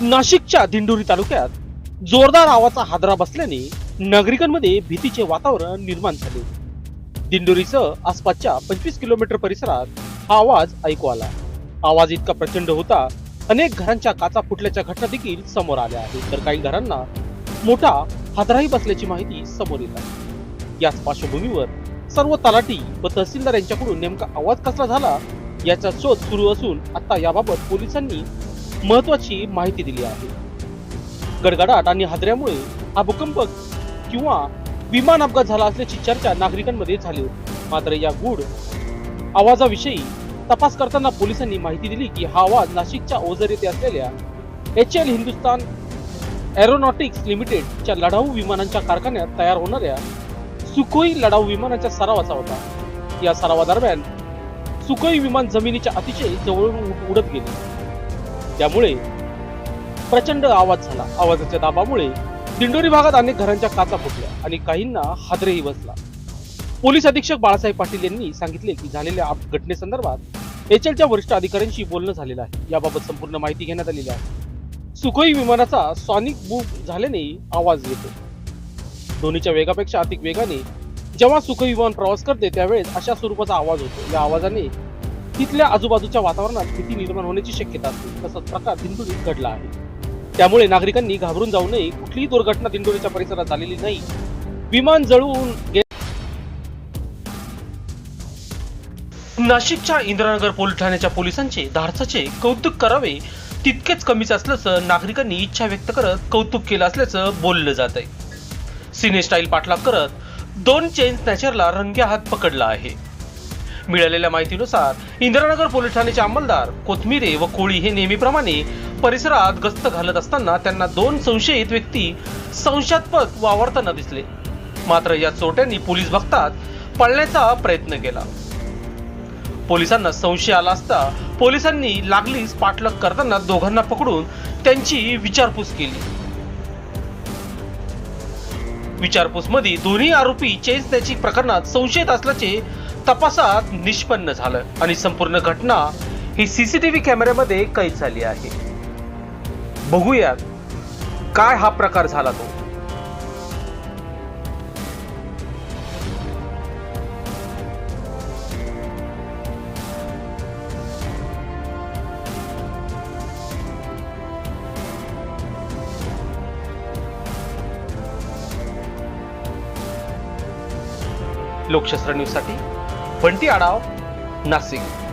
नाशिकच्या दिंडोरी तालुक्यात जोरदार आवाचा हादरा बसल्याने नागरिकांमध्ये भीतीचे वातावरण निर्माण झाले. दिंडोरीसह आसपासच्या पंचवीस किलोमीटर परिसरात हा आवाज ऐकू आला. आवाज इतका प्रचंड होता अनेक घरांच्या काचा फुटल्याच्या घटना देखील समोर आल्या आहेत. तर काही घरांना मोठा हादराही बसल्याची माहिती समोर येत आहे. याच पार्श्वभूमीवर सर्व तलाठी व तहसीलदार यांच्याकडून नेमका आवाज कसला झाला याचा शोध सुरू असून आता याबाबत पोलिसांनी महत्वाची माहिती दिली आहे. गडगडाट आणि हादऱ्यामुळे हा भूकंप किंवा विमान अपघात झाला असल्याची चर्चा नागरिकांमध्ये झाली होती. मात्र या गूढ आवाजाविषयी तपास करताना पोलिसांनी माहिती दिली की हा आवाज नाशिकच्या ओझर येथे असलेल्या एच एल हिंदुस्तान एरोनॉटिक्स लिमिटेडच्या लढाऊ विमानांच्या कारखान्यात तयार होणाऱ्या सुखोई लढाऊ विमानाच्या सरावाचा होता. या सरावादरम्यान सुखोई विमान जमिनीच्या अतिशय जवळून उडत गेले. त्यामुळे प्रचंड आवाज झाला. आवाजाच्या दाबामुळे दिंडोरी भागात अनेक घरांच्या काचा फुटल्या आणि काहींना हादरेही बसला. पोलीस अधीक्षक बाळासाहेब पाटील यांनी सांगितले की झालेल्या घटनेसंदर्भात एचएलच्या वरिष्ठ अधिकाऱ्यांशी बोलणं झालेलं आहे. याबाबत संपूर्ण माहिती घेण्यात आलेली आहे. सुखोई विमानाचा सॉनिक बुक झाल्याने आवाज येतो. धोनीच्या वेगापेक्षा अधिक वेगाने जेव्हा सुखोई विमान प्रवास करते त्यावेळेस अशा स्वरूपाचा आवाज होतो. या आवाजाने तिथल्या आजूबाजूच्या वातावरणात भीती निर्माण होण्याची शक्यता असते. तसाच प्रकार दिंडोरीत घडला आहे. त्यामुळे नागरिकांनी घाबरून जाऊ नये. कुठलीही दुर्घटना दिंडोरीच्या परिसरात झालेली नाही. विमान जळून नाशिकच्या इंद्रानगर पोलीस ठाण्याच्या पोलिसांचे धारसाचे कौतुक करावे तितकेच कमीच असल्याचं नागरिकांनी इच्छा व्यक्त करत कौतुक केलं असल्याचं बोललं जात आहे सिने स्टाईल पाठलाग करत दोन चेन स्नॅचरला रंग्या हात पकडला आहे. मिळालेल्या माहितीनुसार इंदिरानगर पोलीस ठाण्याचे अंमलदार कोथमिरे व कोळी हे नेहमीप्रमाणे परिसरात गस्त घालत असताना त्यांना दोन संशयित व्यक्ती संशयास्पद वावरताना दिसले. मात्र या चोट्यांनी पोलीस भक्तात पळण्याचा प्रयत्न केला. पोलिसांना संशय आला असता पोलिसांनी लागलीच पाठलाग करताना दोघांना पकडून त्यांची विचारपूस केली. विचारपूसमध्ये दोन्ही आरोपी चेस त्याची प्रकरणात संशयित असल्याचे तपासात निष्पन्न झालं आणि संपूर्ण घटना ही सीसीटीव्ही कॅमेऱ्यामध्ये कैद झाली आहे. बघूयात काय हा प्रकार झाला तो. लोकशास्त्र न्यूजसाठी बंटी आडाव नाशिक.